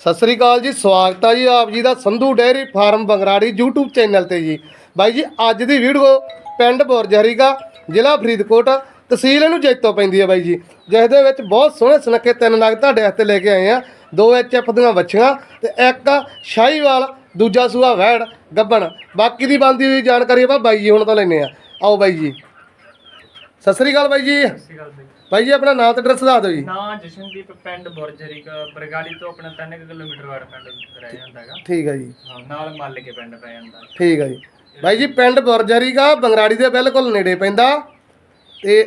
ਸਤਿ ਸ੍ਰੀ ਅਕਾਲ ਜੀ, ਸਵਾਗਤ ਆ ਜੀ ਆਪ ਜੀ ਦਾ Sandhu dairy farm Bangrari YouTube channel ਤੇ ਜੀ। ਬਾਈ ਜੀ, ਅੱਜ ਦੀ ਵੀਡੀਓ ਪਿੰਡ ਬੁਰਜਹਰੀਗਾ ਜ਼ਿਲ੍ਹਾ ਫਰੀਦਕੋਟ, ਤਹਿਸੀਲ ਇਹਨੂੰ ਜੈਤੋ ਪੈਂਦੀ ਹੈ ਬਾਈ ਜੀ। ਜਿਸ ਦੇ ਵਿੱਚ ਬਹੁਤ ਸੋਹਣੇ ਸੁਨੱਖੇ ਤਿੰਨ ਨਗ ਤੁਹਾਡੇ ਵਾਸਤੇ ਲੈ ਕੇ ਆਏ ਆ। ਦੋ ਐਚਐਫ ਦੀਆਂ ਵੱਛੀਆਂ ਤੇ ਇੱਕ ਸ਼ਾਹੀਵਾਲ, ਦੂਜਾ ਸੂਆ ਵੈੜ, ਗੱਬਣ। ਬਾਕੀ ਦੀ ਬੰਦੀ ਹੋਈ ਜਾਣਕਾਰੀ ਆਪਾਂ ਬਾਈ ਜੀ ਹੁਣ ਤੋਂ ਲੈਨੇ ਆ। ਆਓ ਬਾਈ ਜੀ। ਸਤਿ ਸ੍ਰੀ ਅਕਾਲ ਬਾਈ ਜੀ। ਸ੍ਰੀ ਅਕਾਲ ਬਾਈ। ਬਾਈ ਜੀ ਆਪਣਾ ਨਾਮ ਤੇ ਐਡਰੈਸ ਦੱਸ ਦਿਓ ਜੀ। ਨਾਂ ਜਸ਼ਨਦੀਪ ਪਿੰਡ ਬੁਰਜਰੀ ਬਰਗਾੜੀ ਤੋਂ ਆਪਣਾ 3 ਕਿਲੋਮੀਟਰ ਵਾਰ ਪਿੰਡ ਰਹਿ ਜਾਂਦਾ ਹੈਗਾ। ਠੀਕ ਹੈ ਜੀ। ਹਾਂ ਨਾਲ ਮੱਲ ਕੇ ਪਿੰਡ ਪੈ ਜਾਂਦਾ। ਠੀਕ ਹੈ ਜੀ। ਬਾਈ ਜੀ ਪਿੰਡ ਬੁਰਜਰੀ ਦਾ ਬੰਗਰਾੜੀ ਦੇ ਬਿਲਕੁਲ ਨੇੜੇ ਪੈਂਦਾ। ਤੇ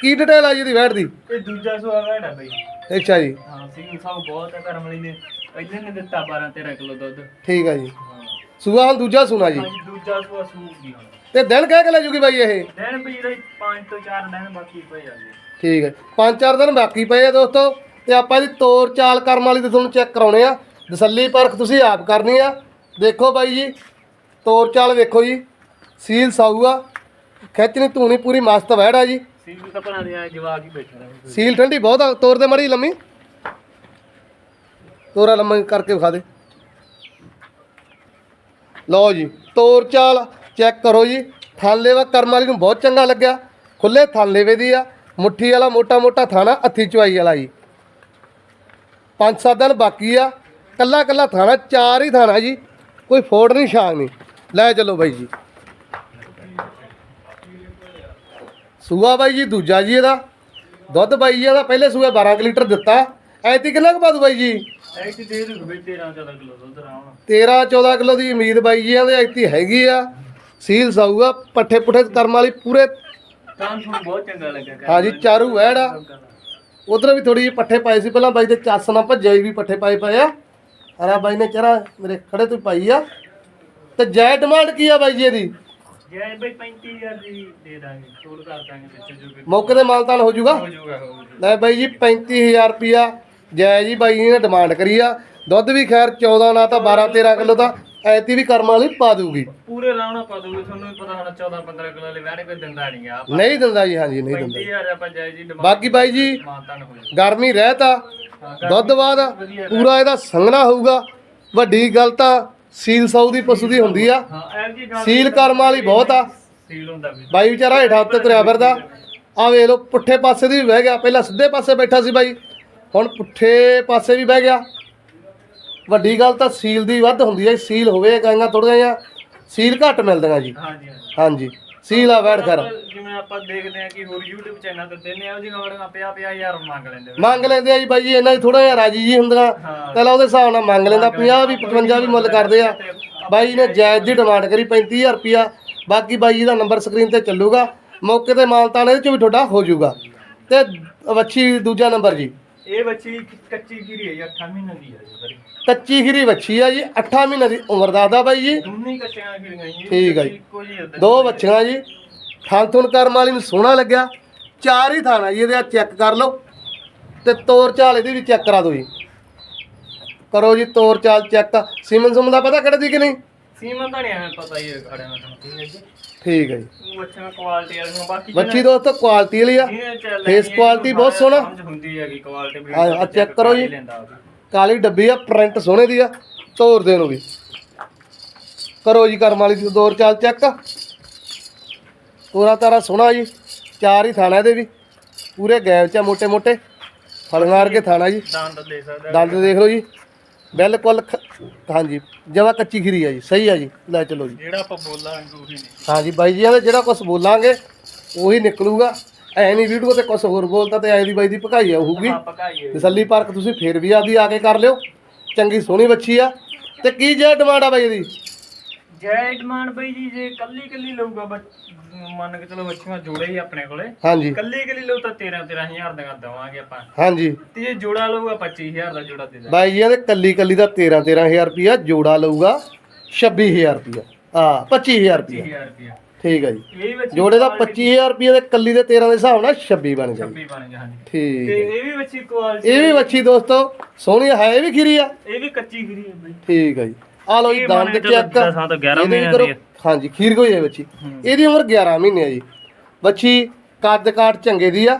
ਕੀ ਡਿਟੇਲ ਆ ਜੀ ਦੀ ਵੈਟ ਦੀ? ਇਹ ਦੂਜਾ ਸੂਆ ਵੜਾ ਬਈ। ਅੱਛਾ ਜੀ। ਹਾਂ ਸਿੰਘ ਸਾਹਿਬ ਬਹੁਤ ਹੈ ਕਰਮ ਵਾਲੀ ਨੇ ਪਹਿਲੇ ਨੇ ਦਿੱਤਾ 12 13 ਕਿਲੋ ਦੁੱਧ। ਠੀਕ ਹੈ ਜੀ। ਹਾਂ। ਸੂਆ ਦੂਜਾ ਸੁਣਾ ਜੀ ਦੂਜਾ ਸੂਆ ਸੂਗੀ ਹੁਣ ਤੇ ਦਿਨ ਕਹਿ ਕੇ ਲੈ ਜੂਗੀ ਬਾਈ ਇਹ? ਦਿਨ ਵੀ ਜਿਹੜੇ 5 ਤੋਂ 4 ਦਿਨ ਬਾਕੀ ਪਏ ਜਾਂਦੇ ਠੀਕ ਹੈ। ਪੰਜ ਚਾਰ ਦਿਨ ਬਾਕੀ ਪਏ ਆ ਦੋਸਤੋ। ਤੇ ਆਪਾਂ ਇਹਦੀ ਤੋਰ ਚਾਲ ਕਰਮ ਵਾਲੀ ਤੇ ਤੁਹਾਨੂੰ ਚੈੱਕ ਕਰਾਉਣੇ ਆ। ਤਸੱਲੀ ਪਰਖ ਤੁਸੀਂ ਆਪ ਕਰਨੀ ਆ। ਦੇਖੋ ਬਾਈ ਜੀ ਤੋਰ ਚਾਲ ਵੇਖੋ ਜੀ। ਸੀਲ ਸਾਊ ਆ ਖਿੱਚਣੀ ਧੂਣੀ ਪੂਰੀ ਮਸਤ ਵੈੜ ਆ ਜੀ। ਸਿੰਘ ਤਾਂ ਬਣਾ ਰਿਹਾ ਜਵਾਕ ਹੀ ਬੈਠਾ ਰਹੇ ਸੀਲ ਠੰਡੀ ਬਹੁਤ ਆ ਤੋਰ ਦੇ ਮੜੀ ਲੰਮੀ। ਤੋਰਾ ਲੰਮੀ ਕਰਕੇ ਵਿਖਾ ਦੇ। ਲਓ ਜੀ, ਤੋਰ ਚਾਲ ਚੈੱਕ ਕਰੋ ਜੀ। ਥਾਲੇਵਾ ਕਰਮ ਵਾਲੀ ਨੂੰ ਬਹੁਤ ਚੰਗਾ ਲੱਗਿਆ। ਖੁੱਲੇ ਥਾਲੇਵੇ ਦੀ ਆ। ਮੁੱਠੀ ਵਾਲਾ ਮੋਟਾ ਮੋਟਾ ਥਾਣਾ, ਹੱਥੀ ਚਵਾਈ ਵਾਲਾ ਜੀ। ਪੰਜ ਸੱਤ ਦਿਨ ਬਾਕੀ ਆ। ਕੱਲਾ ਕੱਲਾ ਥਾਣਾ, ਚਾਰ ਹੀ ਥਾਣਾ ਜੀ। ਕੋਈ ਫੋੜ ਨਹੀਂ ਛਾਂਗ ਨਹੀਂ। ਲੈ ਚੱਲੋ ਬਾਈ ਜੀ। ਸੂਆ ਬਾਈ ਜੀ, ਦੂਜਾ ਜੀ ਇਹਦਾ। ਦੁੱਧ ਬਾਈ ਜੀ ਇਹਦਾ ਪਹਿਲੇ ਸੂਏ 12 ਕੁ ਲੀਟਰ ਦਿੱਤਾ। ਐਤੀ ਕਿੰਨਾ ਕੁ ਪਾਦੂ ਬਾਈ ਜੀ? ਐ ਕਿ ਦੇ ਦੂ ਬਈ 13 14 ਕਿਲੋ ਦੁੱਧ ਰਾਉਣ 13 14 ਕਿਲੋ ਦੀ ਉਮੀਦ ਬਾਈ ਜੀ ਇਹਦੇ ਐਤੀ ਹੈਗੀ ਆ। ਸੀਲ ਸਾਊਗਾ ਪੱਠੇ ਪੁੱਠੇ ਕਰਮ ਵਾਲੀ ਪੂਰੇ ਤਾਂ ਤੁਹਾਨੂੰ ਬਹੁਤ ਚੰਗਾ ਲੱਗਾ ਕਰ ਹਾਂਜੀ ਚਾਰੂ ਵੈੜ ਆ। ਉਧਰ ਵੀ ਥੋੜੀ ਜਿਹੀ ਪੱਠੇ ਪਾਏ ਸੀ ਪਹਿਲਾਂ ਬਾਈ ਦੇ ਚੱਸ ਨਾ ਭੱਜਿਆ ਵੀ ਪੱਠੇ ਪਾਏ ਪਏ ਆ। ਹਰਾ ਬਾਈ ਨੇ ਚਰਾ ਮੇਰੇ ਖੜੇ ਤੋਂ ਪਾਈ ਆ। ਤੇ ਜੈ ਡਿਮਾਂਡ ਕੀ ਆ ਬਾਈ ਜੀ ਇਹਦੀ? ਜੈ ਬਈ 35000 ਦੀ ਦੇ ਦਾਂਗੇ ਛੋੜ ਕਰ ਦਾਂਗੇ ਵਿੱਚ ਜੋ ਵੀ ਮੌਕੇ ਤੇ ਜਾਊਗਾ? ਹੋ ਜਾਊਗਾ ਹੋ ਜਾਊਗਾ। ਲੈ ਬਾਈ ਜੀ 35000 ਰੁਪਿਆ ਜੈ ਜੀ ਬਾਈ ਜੀ ਨੇ ਡਿਮਾਂਡ ਕਰੀ ਆ। ਦੁੱਧ ਵੀ ਖੈਰ 14 ਨਾ ਤਾਂ 12 13 ਕਿਲੋ ਦਾ ਐਤੀ ਵੀ ਕਰਮ ਵਾਲੀ ਪਾ ਦੂਗੀ ਪੂਰੇ ਰਾਉਣਾ ਪਾ ਦੂਗੇ ਤੁਹਾਨੂੰ ਵੀ ਪਤਾ ਹੋਣਾ 14 15 ਕਿਲੋ ਲਈ ਵੈਣ ਕੋਈ ਦਿੰਦਾ ਨਹੀਂ ਆ। ਨਹੀਂ ਦਿੰਦਾ ਜੀ ਹਾਂਜੀ ਨਹੀਂ ਦਿੰਦਾ। 35000 ਆਪਾਂ ਜੈ ਜੀ ਡਿਮਾਂਡ ਬਾਕੀ ਬਾਈ ਜੀ ਗਰਮੀ ਰਹਿਤਾ ਦੁੱਧ ਬਾਅਦ ਪੂਰਾ ਇਹਦਾ ਸੰਘਣਾ ਹੋਊਗਾ। ਵੱਡੀ ਗੱਲ ਤਾਂ ਸੀਲ ਸੌ ਦੀ ਪਸ਼ੂ ਦੀ ਹੁੰਦੀ ਆ। ਸੀਲ ਕਰਮ ਵਾਲੀ ਬਹੁਤ ਆ। ਸੀਲ ਹੁੰਦਾ ਵੀ। ਬਾਈ ਵਿਚਾਰਾ ਹੇਠਾਂ ਉੱਤੇ ਤੁਰਿਆ ਫਿਰਦਾ। ਆ ਵੇਖ ਲਓ ਪੁੱਠੇ ਪਾਸੇ ਦੀ ਵੀ ਬਹਿ ਗਿਆ। ਪਹਿਲਾਂ ਸਿੱਧੇ ਪਾਸੇ ਬੈਠਾ ਸੀ ਬਾਈ। ਹੁਣ ਪੁੱਠੇ ਪਾਸੇ ਵੀ ਬਹਿ ਗਿਆ। ਵੱਡੀ ਗੱਲ ਤਾਂ ਸੀਲ ਦੀ ਵੱਧ ਹੁੰਦੀ ਹੈ ਸੀਲ ਹੋਵੇ ਗਾਈਆਂ ਥੋੜ੍ਹੀਆਂ ਜਿਹੀਆਂ ਸੀਲ ਘੱਟ ਮਿਲਦੀਆਂ ਜੀ। ਹਾਂਜੀ ਹਾਂਜੀ। ਹਾਂਜੀ ਸੀਲ ਆ ਵੈੜ ਕਰ। ਆਪਾਂ ਜਿਵੇਂ ਆਪਾਂ ਦੇਖਦੇ ਆ ਕਿ ਹੋਰ YouTube ਚੈਨਲ ਤੇ ਦਿੰਦੇ ਆ ਉਹਦੀਆਂ ਵੜੀਆਂ 50 50000 ਮੰਗ ਲੈਂਦੇ। ਮੰਗ ਲੈਂਦੇ ਆ ਜੀ ਬਾਈ ਜੀ ਇਹਨਾਂ ਦੀ ਥੋੜਾ ਜਿਹਾ ਰਾਜੀ ਜੀ ਹੁੰਦੀਆਂ। ਹਾਂ। ਪਹਿਲਾਂ ਉਹਦੇ ਹਿਸਾਬ ਨਾਲ ਮੰਗ ਲੈਂਦਾ 50 ਵੀ 55 ਵੀ ਮੁੱਲ ਕਰਦੇ ਆ। ਬਾਈ ਨੇ ਜਾਇਜ਼ ਦੀ ਡਿਮਾਂਡ ਕਰੀ 35000 ਰੁਪਿਆ ਬਾਕੀ ਬਾਈ ਜੀ ਦਾ ਨੰਬਰ ਸਕਰੀਨ ਤੇ ਚੱਲੂਗਾ। ਮੌਕੇ ਤੇ ਮਾਲਤਾਨ ਇਹਦੇ ਚ ਵੀ ਤੁਹਾਡਾ ਹੋ ਜਾਊਗਾ। ਤੇ ਵੱਛੀ ਦੂਜਾ ਨੰਬਰ ਜੀ। ਇਹ ਬੱਚੀ ਕੱਚੀ ਖੀਰੀ ਹੈ 8 ਮਹੀਨੇ ਦੀ ਹੈ ਜੀ ਸਾਰੀ ਕੱਚੀ ਖੀਰੀ ਵੱਛੀ ਆ ਜੀ 8 ਮਹੀਨੇ ਦੀ ਉਮਰ ਦੱਸਦਾ ਬਾਈ ਜੀ। ਦੋਨੇ ਕੱਚੀਆਂ ਖੀਰੀਆਂ ਜੀ ਠੀਕ ਆ ਜੀ। ਇੱਕੋ ਜੀ ਹੁੰਦਾ ਦੋ ਬੱਚੀਆਂ ਜੀ। ਥਣ ਥੁਣ ਕਰਮ ਵਾਲੀ ਨੂੰ ਸੋਹਣਾ ਲੱਗਿਆ। ਚਾਰ ਹੀ ਥਾਣਾ ਜੀ ਇਹਦੇ ਚੈੱਕ ਕਰ ਲਓ। ਤੇ ਤੋਰ ਚਾਲ ਇਹਦੀ ਵੀ ਚੈੱਕ ਕਰਾ ਦਿਓ ਜੀ। ਕਰੋ ਜੀ ਤੋਰ ਚਾਲ ਚੈੱਕ। ਸੀਮਨ ਸੁਮਨ ਦਾ ਪਤਾ ਕਿਹੜੇ ਦੀ ਕਿ ਨਹੀਂ? ਸੀਮਨ ਤਾਂ ਨਹੀਂ ਐਵੇਂ ਪਤਾ ਹੀ ਹੈ ਖੜਿਆਂ ਦਾ ਤੁਹਾਨੂੰ ਠੀਕ ਹੈ ਜੀ ਠੀਕ ਹੈ ਜੀ। ਉਹ ਬੱਚਿਆਂ ਕੁਆਲਿਟੀ ਵਾਲੀਆਂ ਬਾਕੀ ਬੱਚੀ ਦੋਸਤੋ ਕੁਆਲਿਟੀ ਵਾਲੀ ਆ। Face quality ਬਹੁਤ ਸੋਹਣਾ। ਸਮਝ ਹੁੰਦੀ ਹੈਗੀ ਕੁਆਲਿਟੀ ਆ- check ਕਰੋ ਜੀ। ਕਾਲੀ ਡੱਬੀ ਆ ਪ੍ਰਿੰਟ ਸੋਹਣੇ ਦੀ ਆ ਤੋਰ ਦੇ ਨੂੰ ਵੀ। ਕਰੋ ਜੀ ਕਰਮ ਵਾਲੀ ਦੀ ਤੋਰ ਚਾਲ ਚੈੱਕ ਪੂਰਾ ਤਾਰਾ ਸੋਹਣਾ ਜੀ ਚਾਰ ਹੀ ਥਾਣਾ ਇਹਦੇ ਵੀ। ਪੂਰੇ ਗੈਬ ਚ ਮੋਟੇ ਮੋਟੇ ਫਲਗਾਰ ਕੇ ਥਾਣਾ ਜੀ। ਦੰਦ ਦੇ ਸਕਦਾ ਦੰਦ ਦੇਖ ਲਓ ਜੀ। ਬਿਲਕੁਲ ਖ- ਹਾਂਜੀ ਜਮਾ ਕੱਚੀ ਖੀਰੀ ਆ ਜੀ ਸਹੀ ਆ ਜੀ ਲੈ ਚਲੋ ਜੀ। ਜਿਹੜਾ ਆਪਾਂ ਬੋਲਾਂਗੇ ਉਹੀ ਨਹੀਂ। ਹਾਂਜੀ ਬਾਈ ਜੀ ਇਹਦਾ ਜਿਹੜਾ ਕੁਝ ਬੋਲਾਂਗੇ ਉਹੀ ਨਿਕਲੂਗਾ। ਐ ਨਹੀਂ ਵੀਡੀਓ ਤੇ ਕੁਝ ਹੋਰ ਬੋਲਦਾ ਤੇ ਐ ਦੀ ਬਾਈ ਦੀ ਭਕਾਈ ਆਊਗੀ। ਪਕਾਈਏ ਤਸੱਲੀ ਪਾਰਕ ਤੁਸੀਂ ਫੇਰ ਵੀ ਆਦੀ ਆ ਕੇ ਕਰ ਲਿਓ। ਚੰਗੀ ਸੋਹਣੀ ਬੱਚੀ ਆ। ਤੇ ਕੀ ਜੇ ਡਿਮਾਂਡ ਆ ਬਾਈ ਇਹਦੀ? ਜੈ ਡਿਮਾਂਡ ਬਈ ਜੀ ਜੇ ਕੱਲੀ ਕੱਲੀ ਲਊਗਾ ਬੱਚ- ਮੰਨ ਕੇ ਚਲੋ ਬੱਚੀਆਂ ਜੋੜੇ ਹੀ ਆਪਣੇ ਕੋਲੇ। ਹਾਂਜੀ। ਕੱਲੀ ਕੱਲੀ ਲਊ ਤਾਂ 13 13000 ਦਾ ਦਵਾਂਗੇ ਆਪਾਂ। ਹਾਂਜੀ। ਤੇ ਜੇ ਜੋੜਾ ਲਊਗਾ 25000 ਦਾ ਜੋੜਾ ਦੇ ਦਾਂਗੇ ਬਾਈ ਜੀ ਇਹਦੇ ਕੱਲੀ ਕੱਲੀ ਦਾ 13 13000 ਰੁਪਿਆ ਜੋੜਾ ਲਊਗਾ 26000 ਰੁਪਿਆ ਆ 25000 ਰੁਪਿਆ 25000 ਰੁਪਇਆ। ਠੀਕ ਹੈ ਜੀ। ਇਹ ਬੱਚੀ ਜੋੜੇ ਦਾ 25000 ਰੁਪਏ ਦੇ ਕੱਲੀ ਦੇ 13 ਦੇ ਹਿਸਾਬ ਨਾਲ 26 ਬਣ ਗਿਆ ਜੀ। 26 ਬਣ ਗਿਆ ਹਾਂਜੀ। ਠੀਕ ਤੇ ਹੈ। ਇਹ ਵੀ ਬੱਚੀ ਕੁਆਲਿਟੀ ਇਹ ਵੀ ਬੱਚੀ ਦੋਸਤੋ ਸੋਹਣੀ ਹੈ ਇਹ ਵੀ ਖੀਰੀ ਆ? ਇਹ ਵੀ ਕੱਚੀ ਖਰੀ ਹੈ ਬਈ। ਠੀਕ ਹੈ ਜੀ। ਆ ਲਓ ਜੀ ਦੰਦ ਚੈੱਕ ਦਸਾਂ ਤੋਂ 11 ਇਹਦੇ ਵੀ ਮਹੀਨਿਆਂ ਕਰੋ- ਦੀ ਹੈ। ਹਾਂਜੀ ਖੀਰ ਕੋਈ ਹੈ ਬੱਚੀ। ਹੂੰ। ਇਹਦੀ ਉਮਰ 11 ਮਹੀਨੇ ਆ ਜੀ। ਬੱਚੀ ਕੱਦ ਕਾਠ ਚੰਗੇ ਦੀ ਆ।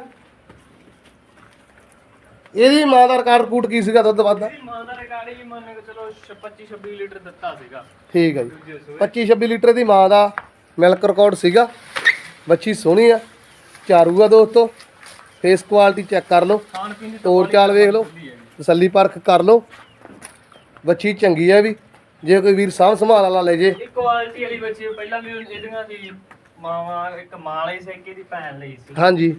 ਇਹਦੀ ਮਾਂ ਦਾ ਰਿਕਾਰਡ ਰਿਪੂਟ ਕੀ ਸੀਗਾ ਦੁੱਧ ਵੱਧ ਦਾ ਮਾਂ ਦਾ ਰਿਕਾਰਡ ਹੀ ਮੰਨ ਕੇ ਚਲੋ 25 26 ਲੀਟਰ ਦਿੱਤਾ ਸੀਗਾ। ਠੀਕ ਹੈ ਜੀ। ਦੂਜੇ ਸੂਏ। 25 26 ਲੀਟਰ ਦੀ ਮਾਂ ਦਾ ਮਿਲਕ ਰਿਕਾਰਡ ਸੀਗਾ। ਬੱਚੀ ਸੋਹਣੀ ਆ। ਚਾਰੂ ਆ ਦੋਸਤੋ। ਫੇਸ ਕੁਆਲਿਟੀ ਚੈੱਕ ਕਰ ਲਓ। ਤੋਰ ਚਾਲ ਵੇਖ ਲਓ। ਤਸੱਲੀ ਪਰਖ ਕਰ ਲਓ। ਬੱਚੀ ਚੰਗੀ ਆ ਵੀ। ਜੇ ਕੋਈ ਵੀਰ ਸਾਂਭ ਸੰਭਾਲ ਵਾਲਾ ਲੈ ਜੇ। ਇਹ ਕੁਆਲਿਟੀ ਵਾਲੀ ਬੱਚੀ ਪਹਿਲਾਂ ਵੀ ਇਹਦੀਆਂ ਸੀ ਮਾਵਾਂ ਇੱਕ ਮਾਂ ਲਈ ਸੀ ਦੀ ਭੈਣ ਲਈ ਸੀ। ਹਾਂਜੀ।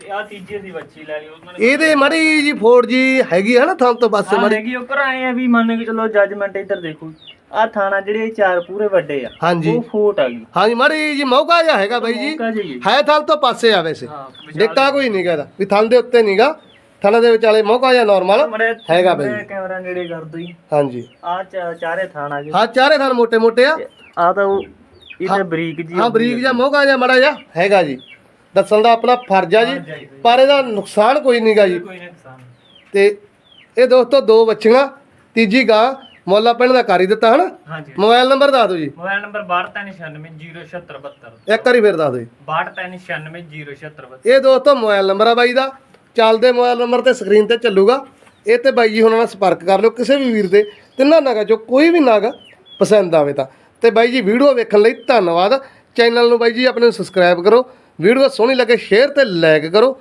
ਤੇ ਆ ਤੀਜੀ ਸੀ ਬੱਚੀ ਲੈ ਲਈ ਉਹਨਾਂ ਨੇ ਇਹਦੇ ਮੜੀ ਜੀ ਫੋੜ ਜੀ ਹੈਗੀ ਹੈ ਨਾ ਥਾਂ ਤੋਂ ਪਾਸੇ ਹਾਂ ਮੜੀ। ਹੈਗੀ ਉਹ ਆਏ ਆ ਵੀ ਮੰਨ ਕੇ ਚਲੋ ਜੱਜਮੈਂਟ ਇੱਧਰ ਦੇਖੋ। ਆ ਥਾਣਾ ਜਿਹੜੇ ਇਹ ਚਾਰ ਪੂਰੇ ਵੱਡੇ ਆ ਹਾਂਜੀ। ਉਹ ਫੋਟ ਆ ਗਈ। ਹਾਂਜੀ ਮੜੀ ਜੀ ਮੌਕਾ ਜਿਹਾ ਹੈਗਾ ਬਾਈ ਜੀ। ਮੌਕਾ ਹੈ ਥਾਂ ਤੋਂ ਪਾਸੇ ਆ ਵੈਸੇ। ਹਾਂ ਡਿੱਕਾ ਕੋਈ ਨਹੀਂ ਕਹਦਾ ਵੀ ਥਾਂ ਦੇ ਉੱਤੇ ਨਹੀਂਗਾ ਥਾਂ ਦੇ ਵਿਚਾਲੇ ਮੌਕਾ ਜਿਹਾ ਨਾਰਮਲ ਹੈਗਾ ਬਾਈ। ਜੀ। ਕੈਮਰਾ ਨੇੜੇ ਕਰ ਦੋ ਜੀ। ਹਾਂਜੀ। ਆ ਚਾਰੇ ਥਾਣ ਆ ਗਏ। ਹਾਂ ਚਾਰੇ ਥਾਂ ਮੋਟੇ ਮੋਟੇ ਆ। ਆ ਤਾਂ ਉਹ ਇਹਦੇ ਬਰੀਕ ਜੀ ਹਾਂ ਬਰੀਕ ਜਿਹਾ ਮੌਕਾ ਜਿਹਾ ਮੜਾ ਜਿਹਾ ਹੈਗਾ ਜੀ। ਦੱਸਣ ਦਾ ਆਪਣਾ ਫਰਜ਼ ਆ ਜੀ ਪਰ ਇਹਦਾ ਨੁਕਸਾਨ ਕੋਈ ਨਹੀਂਗਾ ਜੀ। ਕੋਈ ਨੁਕਸਾਨ। ਤੇ ਇਹ ਦੋਸਤੋ ਦੋ ਬੱਚੀਆਂ ਤੀਜੀ ਗਾਂ ਮੁੱਲਾ ਪਿੰਡ ਦਾ ਕਰ ਹੀ ਦਿੱਤਾ ਹਨਾ? ਮੋਬਾਈਲ ਨੰਬਰ ਦੱਸ ਦਿਓ ਜੀ। ਮੋਬਾਈਲ ਨੰਬਰ 6296077072 ਇੱਕ ਵਾਰੀ ਫਿਰ ਦੱਸ ਦਿਓ ਜੀ। 6296077072 ਇਹ ਦੋਸਤੋ ਮੋਬਾਈਲ ਨੰਬਰ ਆ ਬਾਈ ਦਾ। ਚੱਲਦੇ ਮੋਬਾਈਲ ਨੰਬਰ ਤੇ ਸਕਰੀਨ ਤੇ ਚੱਲੂਗਾ। ਇਹ ਤੇ ਬਾਈ ਜੀ ਹੁਣਾਂ ਨਾਲ ਸੰਪਰਕ ਕਰ ਲਿਓ, ਕਿਸੇ ਵੀ ਵੀਰ ਦੇ, ਤਿੰਨਾਂ ਨਾਗਾ ਚੋਂ ਕੋਈ ਵੀ ਨਾਗ ਪਸੰਦ ਆਵੇ ਤਾਂ। ਤੇ ਬਾਈ ਜੀ, ਵੀਡੀਓ ਵੇਖਣ ਲਈ ਧੰਨਵਾਦ। ਚੈਨਲ ਨੂੰ ਬਾਈ ਜੀ ਆਪਣੇ ਨੂੰ ਸਬਸਕ੍ਰਾਈਬ ਕਰੋ, ਵੀਡੀਓ ਸੋਹਣੀ ਲੱਗੇ ਸ਼ੇਅਰ ਤੇ ਲਾਈਕ ਕਰੋ।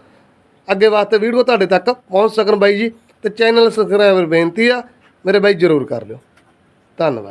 ਅੱਗੇ ਵਾਸਤੇ ਵੀਡੀਓ ਤੁਹਾਡੇ ਤੱਕ ਪਹੁੰਚ ਸਕਣ ਬਾਈ ਜੀ। ਤੇ ਚੈਨਲ ਸਬਸਕ੍ਰਾਈਬਰ ਬੇਨਤੀ ਆ, ਮੇਰੇ ਬਾਈ ਜਰੂਰ ਕਰ ਲਿਓ। ਧੰਨਵਾਦ।